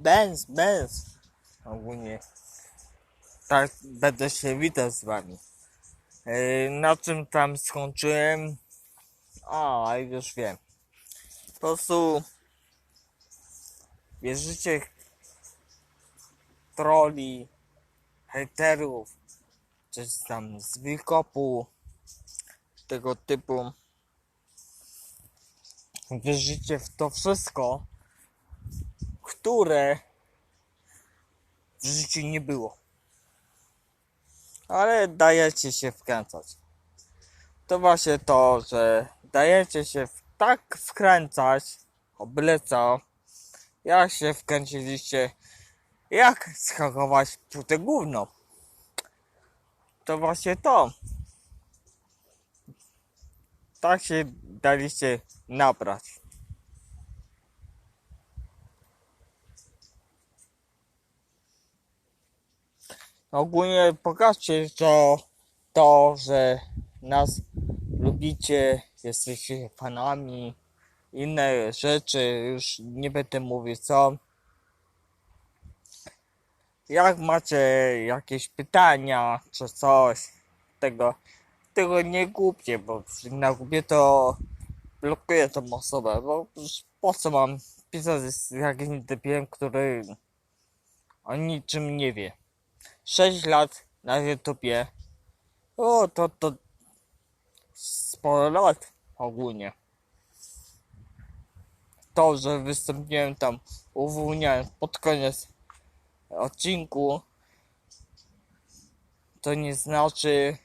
Benz, Benz. Ogólnie. Tak, będę się witał z wami. Yy, na czym tam skończyłem? A, już wiem. Po prostu wierzycie troli, hejterów, czy tam z wilkopu, tego typu. Wierzycie w to wszystko, które w życiu nie było. Ale dajecie się wkręcać. To właśnie to, że dajecie się tak wkręcać, o byle co, jak się wkręciliście, jak schakować te gówno. To właśnie to. Tak się daliście nabrać. Ogólnie pokażcie to, to, że nas lubicie, jesteście fanami, inne rzeczy, już nie będę mówił co. Jak macie jakieś pytania czy coś, tego, tego nie głupie, bo na głupie to blokuję tą osobę, bo po co mam pisać z jakimś debilem, który o niczym nie wie. 6 lat na YouTubie. O, to, to sporo lat ogólnie. To, że wystąpiłem tam, uwolniałem pod koniec odcinku, to nie znaczy,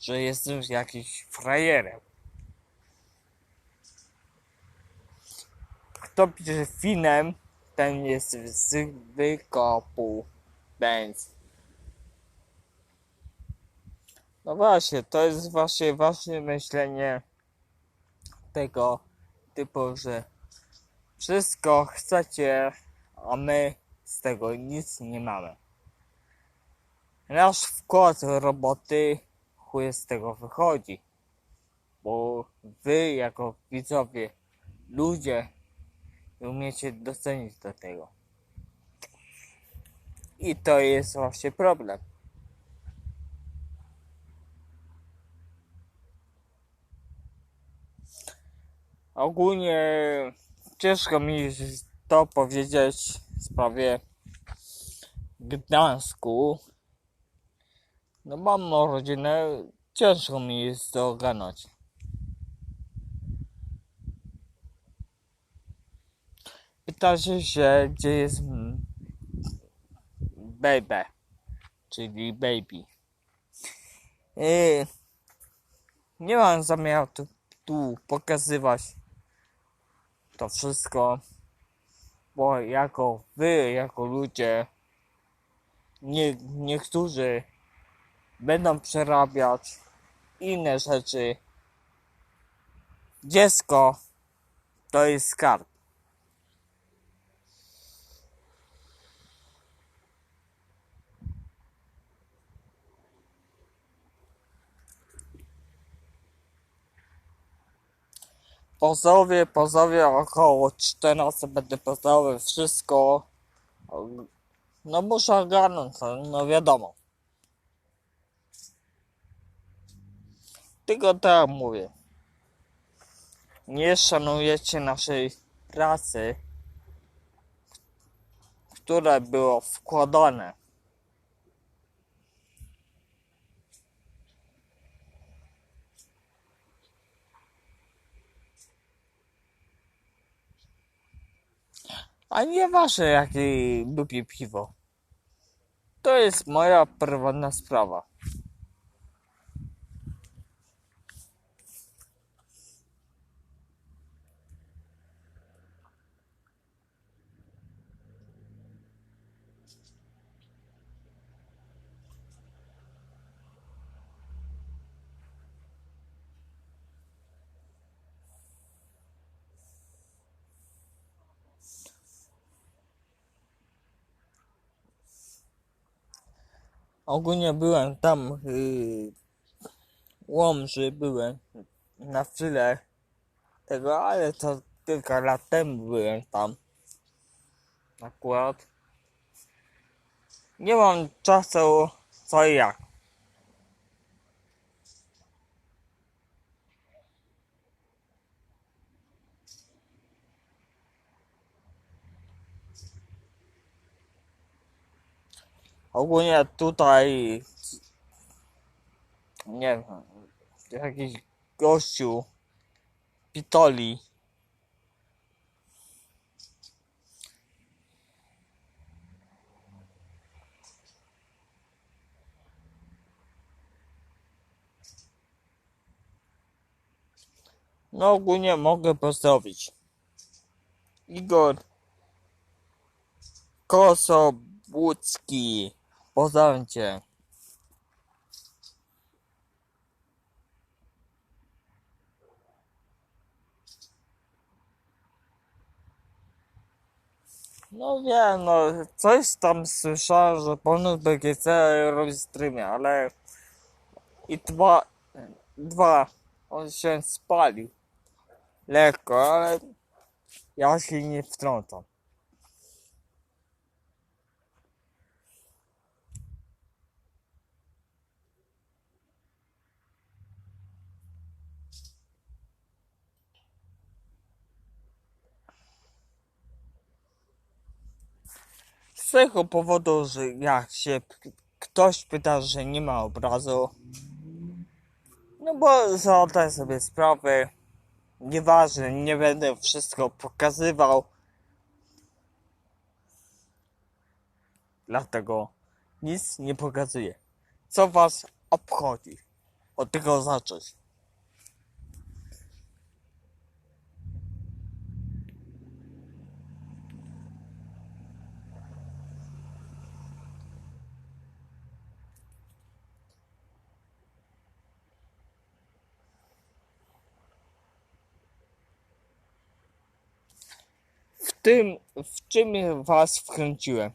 że jestem jakiś frajerem. Kto pisze finem, ten jest z wykopu. Benz. No właśnie, to jest właśnie wasze myślenie tego typu, że wszystko chcecie, a my z tego nic nie mamy. Nasz wkład roboty chuj z tego wychodzi, bo wy jako widzowie, ludzie nie umiecie docenić do tego. I to jest właśnie problem. Ogólnie ciężko mi to powiedzieć w sprawie Gdańsku. No mam rodzinę, ciężko mi jest to ogarnąć. Pytacie się, gdzie jest baby, czyli baby. Yy, nie mam zamiaru tu, tu pokazywać to wszystko, bo jako wy, jako ludzie, nie, niektórzy będą przerabiać inne rzeczy. Dziecko to jest skarb. Pozowie, pozowie około 14 będę pozowy wszystko. No muszę ogarnąć, to, no wiadomo. Tylko tak mówię. Nie szanujecie naszej pracy, które było wkładane. A nie wasze, jakie lubię piwo. To jest moja prywatna sprawa. Ogólnie byłem tam yy, Łomży, byłem na chwilę tego, ale to kilka lat temu byłem tam. akurat. Nie mam czasu co i jak. Ogólnie tutaj nie wiem, jakiś gościu pitoli No ogólnie mogę pozdrowić. Igor Kosobłucki. Pozdrawiam cię. No wiem, no coś tam słyszałem, że ponoć BGC robi streamie, ale i dwa, dwa, on się spalił. Lekko, ale ja się nie wtrącam. Tego powodu, że jak się ktoś pyta, że nie ma obrazu, no bo zadaję sobie sprawę, nieważne, nie będę wszystko pokazywał. Dlatego nic nie pokazuję. Co was obchodzi? Od tego zacząć. Tym, w czym was wkręciłem?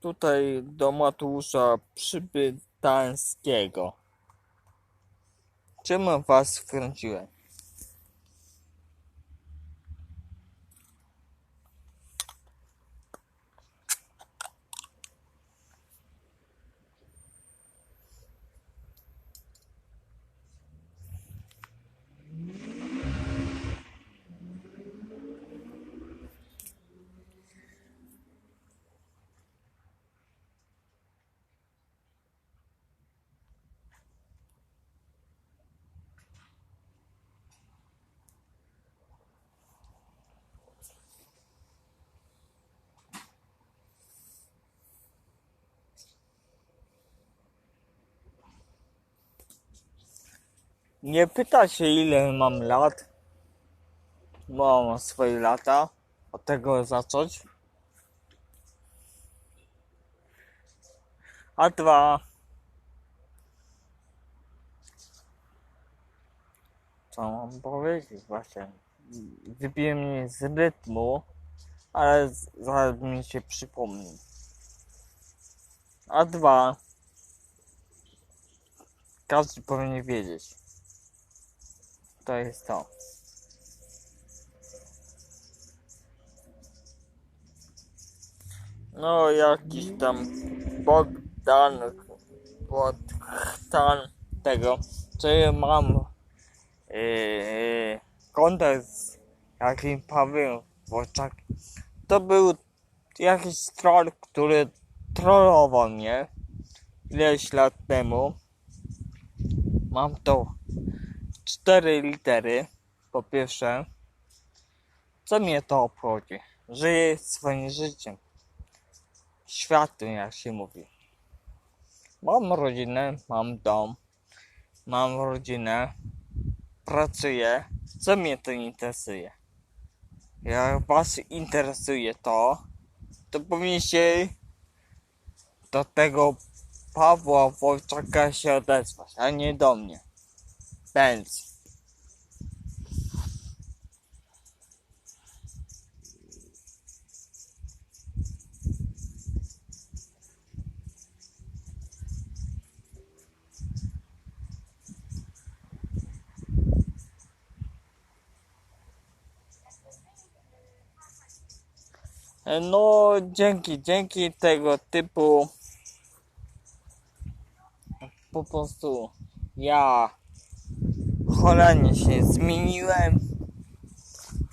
Tutaj do Mateusza Przybytańskiego. Czym was wkręciłem? Nie pyta się ile mam lat. Mam swoje lata. Od tego zacząć. A dwa. Co mam powiedzieć właśnie? Wybiję mnie z rytmu, ale zaraz mi się przypomni. A dwa. Każdy powinien wiedzieć. To jest to. No jakiś tam Bogdan Bogdan tego, ja mam yy, kontakt z jakim. To był jakiś troll, który trollował mnie ileś lat temu. Mam to cztery litery. Po pierwsze, co mnie to obchodzi? Żyję swoim życiem. Światem, jak się mówi. Mam rodzinę, mam dom, mam rodzinę, pracuję. Co mnie to interesuje? Jak was interesuje to, to powinniście do tego Pawła Wojczaka się odezwać, a nie do mnie. Będz. No, dzięki, dzięki tego typu po prostu ja cholernie się zmieniłem.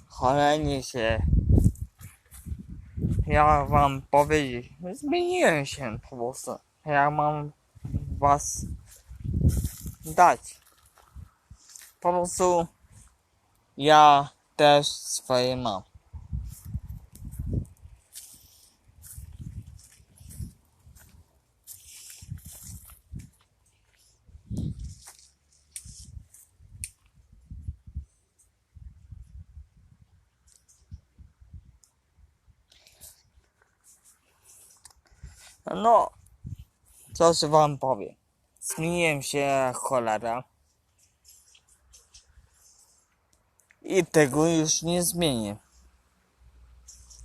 Cholernie się ja wam powiedzieć, zmieniłem się po prostu. Ja mam was dać. Po prostu ja też swoje mam. No, coś wam powiem. Zmieniłem się cholera. I tego już nie zmienię.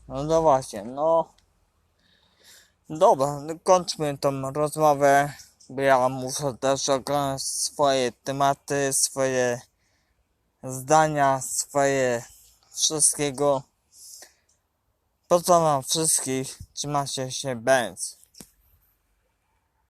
No no właśnie, no. Dobra, no kończmy tą rozmowę, bo ja muszę też oglądać swoje tematy, swoje zdania, swoje wszystkiego. Po co nam wszystkich? Trzymacie się bęc.